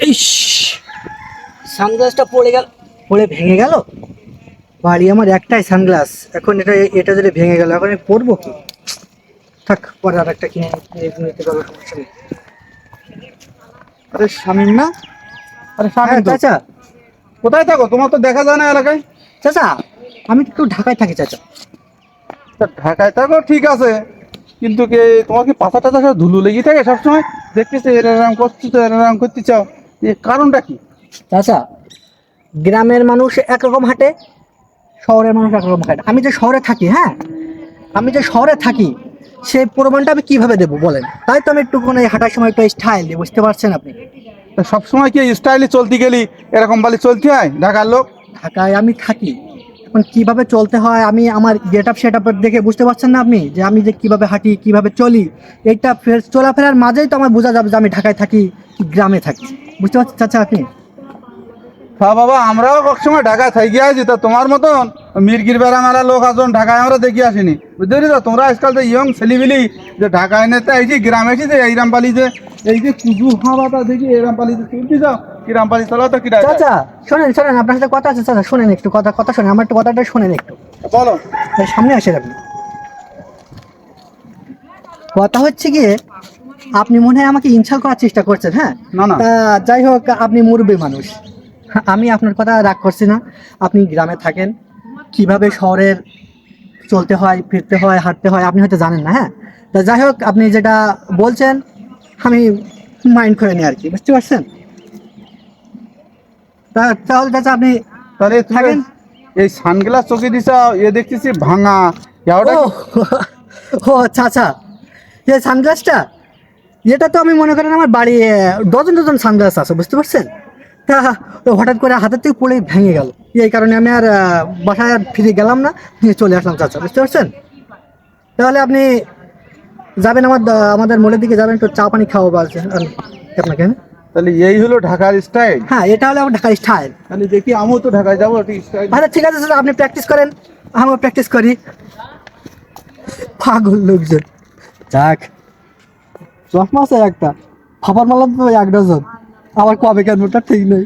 ইস। সানগ্লাসটা পড়ে গেল পড়ে ভেঙে গেল? বাড়ি আমার একটাই সানগ্লাস। এখন এটা এটা যদি ভেঙে গেল এখন আমি পরবো কি? থাক পরে আর একটা কিনে নিতে- পারব সমস্যা নেই। আরে শামিম না? আরে হ্যাঁ চাচা। কোথায় থাকো? তোমার তো দেখা যায় না এলাকায়। চাচা আমি একটু ঢাকায় থাকি চাচা। তা ঢাকায় থাকো ঠিক আছে। কিন্তু কে তোমার কি পাতা টাতা ধুলো লেগে থাকে সবসময়? দেখতেছে এরকম করতেছো এরকম করতে চাও। কারণটা কি? চাচা গ্রামের মানুষ একরকম হাঁটে শহরের মানুষ একরকম হাঁটে। আমি যে শহরে থাকি হ্যাঁ? আমি যে শহরে থাকি সেই প্রমাণটা আমি কীভাবে দেবো বলেন? তাই তো আমি একটুখানি হাঁটার সময় একটু স্টাইল দিই বুঝতে পারছেন আপনি? সবসময় কি স্টাইলে চলতে গেলি এরকম বালি চলতে হয় ঢাকার লোক? ঢাকায় আমি থাকি। এখন কীভাবে চলতে হয় আমি আমার গেট আপ সেট দেখে বুঝতে পারছেন না আপনি? যে আমি যে কীভাবে হাঁটি কীভাবে চলি এইটা ফের- চলাফেরার মাঝেই তো আমার বোঝা যাবে যে আমি ঢাকায় থাকি কি গ্রামে থাকি। বুঝতে পারছেন চাচা আপনি? হ্যাঁ বাবা আমরাও সবসময় ঢাকায় থাকি আছি। তা তোমার মতন মির্গির বেড়া মারা লোক আসুন ঢাকায় আমরা দেখি আসিনি। বুঝতে পেরেছ? তোমরা আজকাল তো ইয়ং ছেলিবিলি যে ঢাকায় নেতে এই যে গ্রামে যে এই রামপালি যে এই যে কুজু হাওয়াটা দেখি এই রামপালি যে তুলতে যাও কি রামপালি চালাও তো কি চাচা শোনেন শোনেন আপনার সাথে কথা আছে। চাচা শোনেন একটু কথা কথা শোনেন আমার একটু কথাটা শোনেন একটু। বলো। সামনে আসেন আপনি। কথা হচ্ছে গিয়ে আপনি মনে হয় আমাকে ইনসাল করার চেষ্টা করছেন হ্যাঁ? না না। তা যাই হোক আপনি মুরব্বী মানুষ। আমি আপনার কথা রাগ করছি না। আপনি গ্রামে থাকেন। কীভাবে শহরের চলতে হয় ফিরতে হয় হাঁটতে হয় আপনি হয়তো জানেন না হ্যাঁ? তা যাই হোক আপনি যেটা বলছেন আমি মাইন্ড করে নিই আর কি বুঝতে পারছেন? তা তাহলে চাচা আপনি তাহলে থাকেন? এই সানগ্লাস চোখে দিছা এ দেখতেছি ভাঙা। ও ও আচ্ছা আচ্ছা। এই সানগ্লাসটা? এটা তো আমি মনে করেন আমার বাড়ি ডজন ডজন সানগ্লাস আছে বুঝতে পারছেন? তা ও হঠাৎ করে হাতের থেকে পড়ে ভেঙে গেল। এই কারণে আমি আর বাসায় আর ফিরে গেলাম না নিয়ে চলে আসলাম চাচা বুঝতে পারছেন? তাহলে আপনি যাবেন আমার আমাদের মোড়ের দিকে যাবেন একটু চা পানি খাওয়াবো আর আর- আপনাকে হ্যাঁ? তাহলে এই হলো ঢাকার স্টাইল হ্যাঁ এটা হলো আমার ঢাকার স্টাইল তাহলে দেখি আমিও তো ঢাকায় যাব আচ্ছা ঠিক আছে স্যার আপনি প্র্যাকটিস করেন আমিও প্র্যাকটিস করি। পাগল লোকজন। যাক চশমা আছে একটা। খাবার মালা তো এক ডজন। আবার কবে কেন ঠিক নেই।